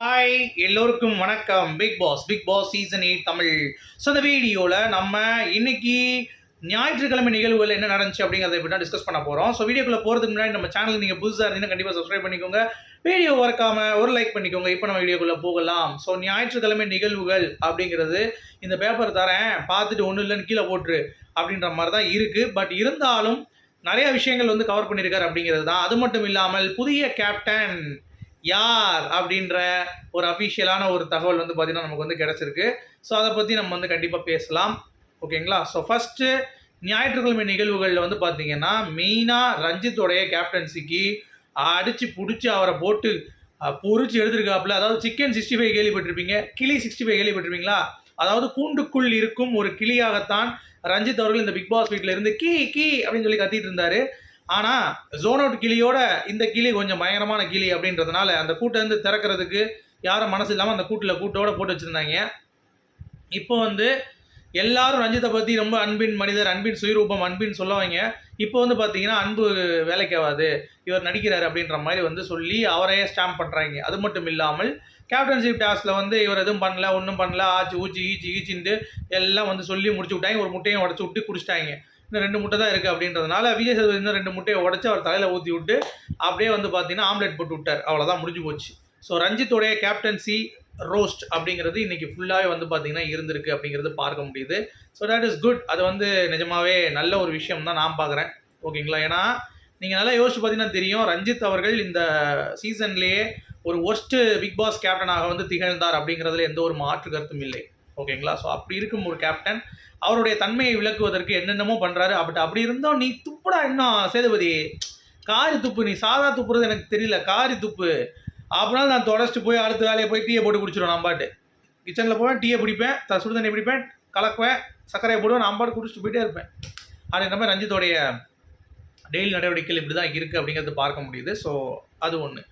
Hi எல்லோருக்கும் வணக்கம். Bigg Boss Bigg Boss season eight Tamil. So இந்த வீடியோவில் நம்ம இன்னைக்கு ஞாயிற்றுக்கிழமை நிகழ்வுகள் என்ன நடந்துச்சு அப்படிங்கிறத பற்றி டிஸ்கஸ் பண்ண போகிறோம் ஸோ வீடியோக்குள்ளே போகிறதுக்கு முன்னாடி நம்ம சேனல் நீங்கள் புதுசாக இருந்தீங்கன்னா கண்டிப்பாக சப்ஸ்கிரைப் பண்ணிக்கோங்க. வீடியோ வரக்காம ஒரு லைக் பண்ணிக்கோங்க. இப்போ நம்ம வீடியோக்குள்ளே போகலாம். ஸோ ஞாயிற்றுக்கிழமை நிகழ்வுகள் அப்படிங்கிறது இந்த பேப்பர் தரேன். பார்த்துட்டு ஒன்றும் இல்லைன்னு கீழே போட்டுரு அப்படின்ற மாதிரி தான் இருக்குது பட் இருந்தாலும் நிறைய விஷயங்கள் வந்து கவர் பண்ணியிருக்காரு அப்படிங்கிறது தான். அது மட்டும் இல்லாமல் புதிய கேப்டன் யார் அப்படின்ற ஒரு அஃபிஷியலான ஒரு தகவல் வந்து பார்த்திங்கன்னா நமக்கு வந்து கிடச்சிருக்கு. ஸோ அதை பற்றி நம்ம வந்து கண்டிப்பாக பேசலாம். ஓகேங்களா ஸோ ஃபஸ்ட்டு ஞாயிற்றுக்கிழமை நிகழ்வுகளில் வந்து பார்த்தீங்கன்னா மெயினாக ரஞ்சித்துடைய கேப்டன்சிக்கு அடித்து பிடிச்சி அவரை போட்டு பொறிச்சு எடுத்துருக்காப்புல. எடுத்திருக்காப்புல அதாவது சிக்கன் சிக்ஸ்டி ஃபைவ் கேள்விப்பட்டிருப்பீங்க. கிளி சிக்ஸ்டி ஃபைவ் கேள்விப்பட்டிருப்பீங்களா? அதாவது கூண்டுக்குள் இருக்கும் ஒரு கிளியாகத்தான் ரஞ்சித் அவர்கள் இந்த பிக் பாஸ் வீட்டில் இருந்து கீ கீ அப்படின்னு சொல்லி கத்திட்டு இருந்தாரு. ஆனால் ஜோன் அவுட் கிளியோட இந்த கிளி கொஞ்சம் பயங்கரமான கிளி அப்படின்றதுனால அந்த கூட்டை வந்து திறக்கிறதுக்கு யாரும் மனசு இல்லாமல் அந்த கூட்டில் கூட்டோட போட்டு வச்சுருந்தாங்க. இப்போ வந்து எல்லாரும் ரஞ்சித்தை பற்றி ரொம்ப அன்பின் மனிதர் அன்பின் சுயரூபம் அன்பின் சொல்லுவாங்க. இப்போ வந்து பார்த்தீங்கன்னா அன்பு வேலைக்கு ஆகாது இவர் நடிக்கிறார் அப்படின்ற மாதிரி வந்து சொல்லி அவரையே ஸ்டாம்ப் பண்ணுறாங்க அது மட்டும் இல்லாமல் கேப்டன்ஷிப் டாஸ்கில் வந்து இவர் எதுவும் பண்ணல ஒன்றும் பண்ணல ஆச்சு ஊச்சி ஈச்சி ஈச்சின்ட்டு எல்லாம் வந்து சொல்லி முடிச்சு விட்டாங்க. ஒரு முட்டையும் உடச்சி விட்டு குடிச்சிட்டாங்க. இன்னும் ரெண்டு முட்டை தான் இருக்குது அப்படின்றதுனால விஜய் சேதுபதி இன்னும் ரெண்டு முட்டையை உடச்சி அவர் தலையில் ஊற்றி விட்டு அப்படியே வந்து பார்த்தீங்கன்னா ஆம்லெட் போட்டு விட்டார். அவ்வளோதான் முடிஞ்சு போச்சு. ஸோ ரஞ்சித்துடைய கேப்டன்சி ரோஸ்ட் அப்படிங்கிறது இன்னைக்கு ஃபுல்லாகவே வந்து பார்த்திங்கன்னா இருந்திருக்கு அப்படிங்கிறது பார்க்க முடியுது. ஸோ தட் இஸ் குட் அது வந்து நிஜமாவே நல்ல ஒரு விஷயம் தான் நான் பார்க்குறேன் ஓகேங்களா ஏன்னா நீங்கள் நல்லா யோசிச்சு பார்த்தீங்கன்னா தெரியும் ரஞ்சித் அவர்கள் இந்த சீசன்லேயே ஒரு ஒர்ஸ்ட்டு பிக் பாஸ் கேப்டனாக வந்து திகழ்ந்தார் அப்படிங்கிறதுல எந்த ஒரு மாற்று கருத்தும் இல்லை. ஓகேங்களா? ஸோ அப்படி இருக்கும் ஒரு கேப்டன் அவருடைய தன்மையை விளக்குவதற்கு என்னென்னமோ பண்ணுறாரு பட் அப்படி இருந்தோம் நீ துப்புடா இன்னும் சேதுபதி? காரி துப்பு நீ சாதா துப்புறது எனக்கு தெரியல. காரி துப்பு. அப்புறம் நான் தொடச்சிட்டு போய் அடுத்த வேலையை போய் டீயை போட்டு குடிச்சிடுவேன் நான் பாட்டு. கிச்சனில் போவேன் டீயை பிடிப்பேன் த சுடு தண்ணி பிடிப்பேன் கலக்குவேன் சர்க்கரையை போடுவேன் நான் பாட்டு குடிச்சிட்டு போயிட்டே இருப்பேன். அப்படின்ற மாதிரி ரஞ்சித்தோடைய டெய்லி நடவடிக்கைகள் இப்படி தான் இருக்குது அப்படிங்கிறது பார்க்க முடியுது. ஸோ அது ஒன்று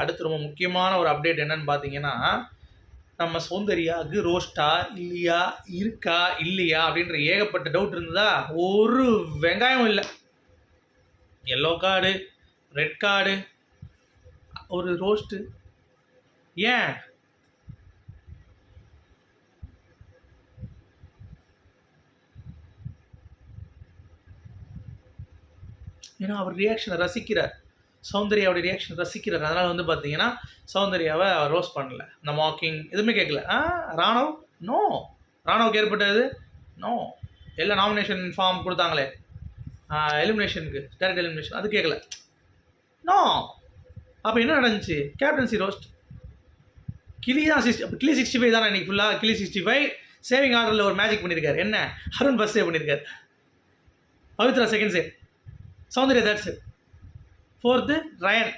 அடுத்து ரொம்ப முக்கியமான ஒரு அப்டேட் என்னன்னு பார்த்தீங்கன்னா நம்ம சௌந்தர்யாவுக்கு ரோஸ்டா இல்லையா இருக்கா இல்லையா அப்படின்ற ஏகப்பட்ட டவுட் இருந்ததா? ஒரு வெங்காயம் இல்லை. எல்லோ கார்டு ரெட் கார்டு ஒரு ரோஸ்ட்டு ஏன்? ஏன்னா அவர் ரியாக்ஷனை ரசிக்கிறார். சௌந்தர்யாவோட ரியாக்ஷன் ரசிக்கிறார் அதனால் வந்து பார்த்தீங்கன்னா சௌந்தர்யாவை ரோஸ் பண்ணல. இந்த மாக்கிங் எதுவுமே கேட்கல ஆ ராணவ்? நோ ராணவுக்கு ஏற்பட்டது? நோ எல்லா நாமினேஷன் ஃபார்ம் கொடுத்தாங்களே. எலிமினேஷனுக்கு டேரக்ட் எலிமினேஷன் அது கேட்கல நோ அப்போ என்ன நடந்துச்சு? கேப்டன்சி ரோஸ்ட் கிளி தான் சிக்ஸ்டி கிளி சிக்ஸ்டி ஃபைவ் தானே இன்றைக்கி ஃபுல்லாக கிளி சிக்ஸ்டி ஃபைவ் சேவிங் ஆர்டரில் ஒரு மேஜிக் பண்ணியிருக்காரு என்ன? அருண் பஸ் சேவ் பண்ணியிருக்காரு Pavithra second save Soundarya third save fourth Rayan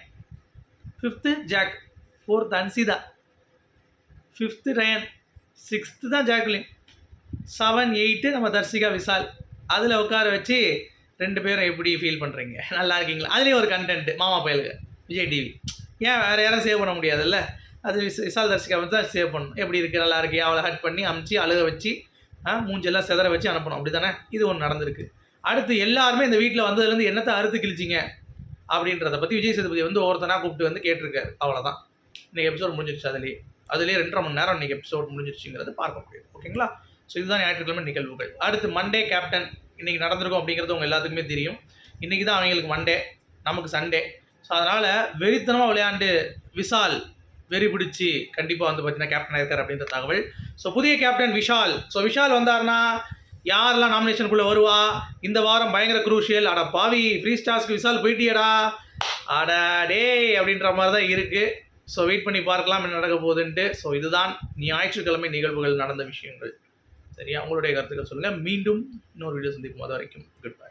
fifth Jack fourth Anshitha fifth Rayan sixth தான் ஜாக்லின் செவன் எயிட்டு நம்ம தர்சிகா விசால் அதில் உட்கார வச்சு ரெண்டு பேரும் எப்படி ஃபீல் பண்ணுறீங்க நல்லா இருக்கீங்களா? அதுலேயும் ஒரு கண்டென்ட் மாமா பயலுக்கு விஜய் டிவி ஏன் வேறு யாரும் சேவ் பண்ண முடியாதுல்ல? அது விச விசால் தர்சிகா வந்து தான் சேவ் பண்ணணும். எப்படி இருக்குது நல்லா இருக்கு? அவளை ஹட் பண்ணி அமுச்சு அழுக வச்சு மூஞ்செல்லாம் செதற வச்சு அனுப்பணும். அப்படி தானே இது ஒன்று நடந்திருக்கு. அடுத்து எல்லாருமே இந்த வீட்டில் வந்ததுலேருந்து என்னத்தை அறுத்து கிழிச்சிங்க? அப்படின்றத பற்றி விஜய் சேதுபதி வந்து ஒவ்வொருத்தனா கூப்பிட்டு வந்து கேட்டிருக்காரு. அவ்வளோதான் இன்னைக்கு எபிசோட் முடிஞ்சிருச்சு அதுலேயே. அதுலேயே ரெண்டரை மணி நேரம் இன்றைக்கி எபிசோட் முடிஞ்சிருச்சுங்கிறது பார்க்க முடியும் ஓகேங்களா? ஸோ இதுதான் ஞாயிற்றுக்கிழமை நிகழ்வுகள். அடுத்து மண்டே கேப்டன் இன்றைக்கி நடந்திருக்கும் அப்படிங்கிறது உங்கள் எல்லாத்துக்குமே தெரியும். இன்றைக்கி தான் அவங்களுக்கு மண்டே நமக்கு சண்டே ஸோ அதனால் வெறித்தனமாக விளையாண்டு விசால் வெறி பிடிச்சி கண்டிப்பாக வந்து பார்த்தீங்கன்னா கேப்டன் இருக்கார் அப்படின்ற தகவல். ஸோ புதிய கேப்டன் விஷால். ஸோ விஷால் வந்தார்னா யாரெல்லாம் நாமினேஷனுக்குள்ளே வருவா? இந்த வாரம் பயங்கர குரூஷியல் அட பாவி ஃப்ரீ ஸ்டார்ஸ்க்கு விசால் போயிட்டியடா. அட டே அப்படின்ற மாதிரி தான் இருக்குது ஸோ வெயிட் பண்ணி பார்க்கலாம் என்ன நடக்க போகுதுன்ட்டு. ஸோ இதுதான் ஞாயிற்றுக்கிழமை நிகழ்வுகள் நடந்த விஷயங்கள். சரியா? உங்களுடைய கருத்துக்கள் சொல்லுங்கள் மீண்டும் இன்னொரு வீடியோ சந்திக்கும் அது வரைக்கும் குட் பை